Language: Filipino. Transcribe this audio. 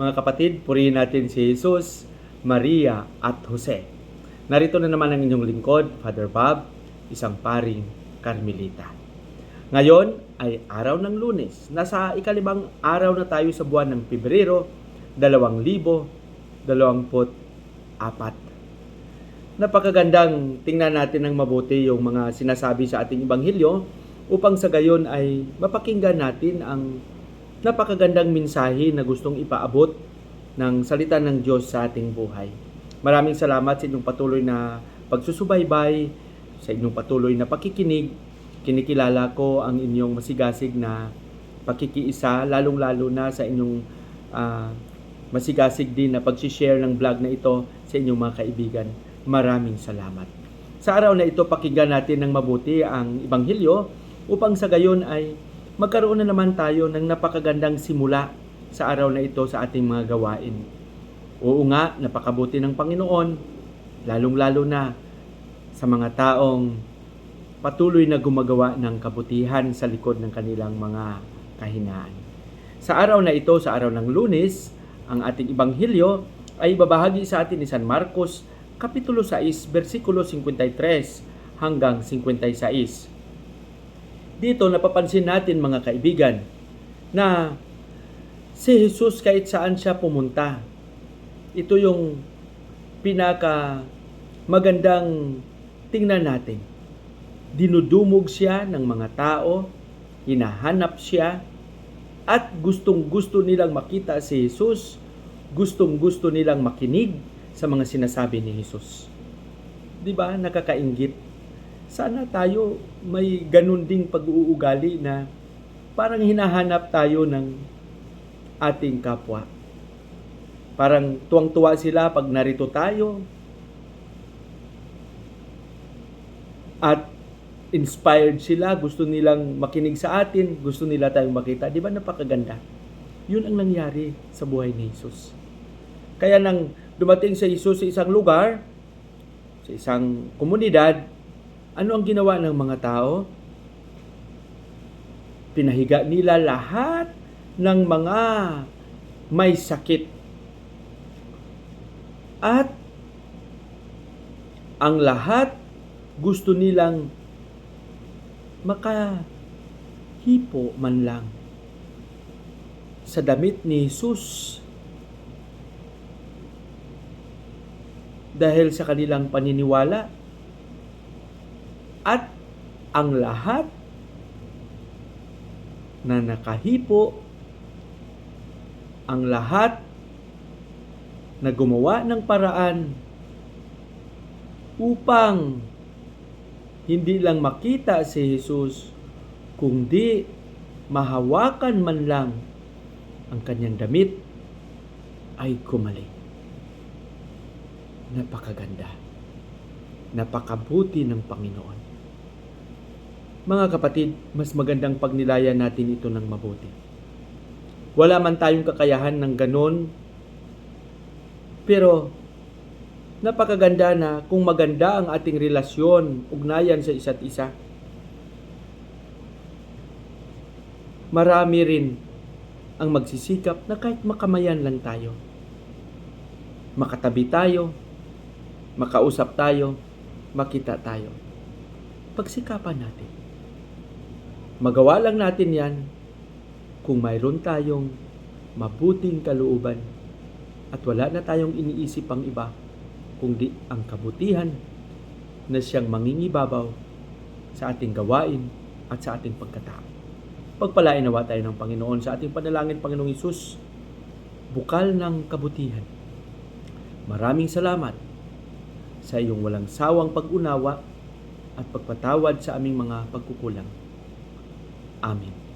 Mga kapatid, purihin natin si Jesus, Maria at Jose. Narito na naman ang inyong lingkod, Father Bob, isang paring Carmelita. Ngayon ay araw ng lunes. Nasa ikalimang araw na tayo sa buwan ng Pebrero, 2024. Napakagandang tingnan natin ng mabuti yung mga sinasabi sa ating Ibanghilyo upang sa gayon ay mapakinggan natin ang napakagandang mensahe na gustong ipaabot ng salita ng Diyos sa ating buhay. Maraming salamat sa inyong patuloy na pagsusubaybay, sa inyong patuloy na pakikinig. Kinikilala ko ang inyong masigasig na pakikiisa, lalong-lalo na sa inyong ah, masigasig din na pag-share ng vlog na ito sa inyong mga kaibigan. Maraming salamat. Sa araw na ito, pakinggan natin ng mabuti ang Ibanghilyo upang sa gayon ay magkaroon na naman tayo ng napakagandang simula sa araw na ito sa ating mga gawain. Oo nga, napakabuti ng Panginoon, lalong-lalo na sa mga taong patuloy na gumagawa ng kabutihan sa likod ng kanilang mga kahinaan. Sa araw na ito, sa araw ng lunes, ang ating Ibanghilyo ay babahagi sa atin ni San Marcos, Kapitulo 6, versikulo 53 hanggang 56. Dito napapansin natin mga kaibigan na si Jesus kahit saan siya pumunta, ito yung pinaka magandang tingnan natin. Dinudumog siya ng mga tao, hinahanap siya, at gustong gusto nilang makita si Jesus, gustong gusto nilang makinig sa mga sinasabi ni Jesus. 'Di ba? Nakakainggit. Sana tayo may ganun ding pag-uugali na parang hinahanap tayo ng ating kapwa. Parang tuwang-tuwa sila pag narito tayo. At inspired sila, gusto nilang makinig sa atin, gusto nila tayong makita. Di ba napakaganda? Yun ang nangyari sa buhay ni Jesus. Kaya nang dumating sa Jesus sa isang lugar, sa isang komunidad, ano ang ginawa ng mga tao? Pinahiga nila lahat ng mga may sakit. At ang lahat gusto nilang makahipo man lang sa damit ni Jesus dahil sa kanilang paniniwala at ang lahat na nakahipo ang lahat na gumawa ng paraan upang hindi lang makita si Jesus kundi mahawakan man lang ang kanyang damit ay kumali. Napakaganda. Napakabuti ng Panginoon. Mga kapatid, mas magandang pagnilayan natin ito ng mabuti. Wala man tayong kakayahan ng ganon, pero napakaganda na kung maganda ang ating relasyon, ugnayan sa isa't isa. Marami rin ang magsisikap na kahit makamayan lang tayo. Makatabi tayo, makausap tayo, makita tayo. Pagsikapan natin. Magawa lang natin yan kung mayroon tayong mabuting kalooban at wala na tayong iniisip pang iba kundi ang kabutihan na siyang mangingibabaw sa ating gawain at sa ating pagkatao. Pagpalain nawa tayo ng Panginoon sa ating panalangin, Panginoong Isus, bukal ng kabutihan. Maraming salamat sa iyong walang sawang pag-unawa at pagpatawad sa aming mga pagkukulang. Amin.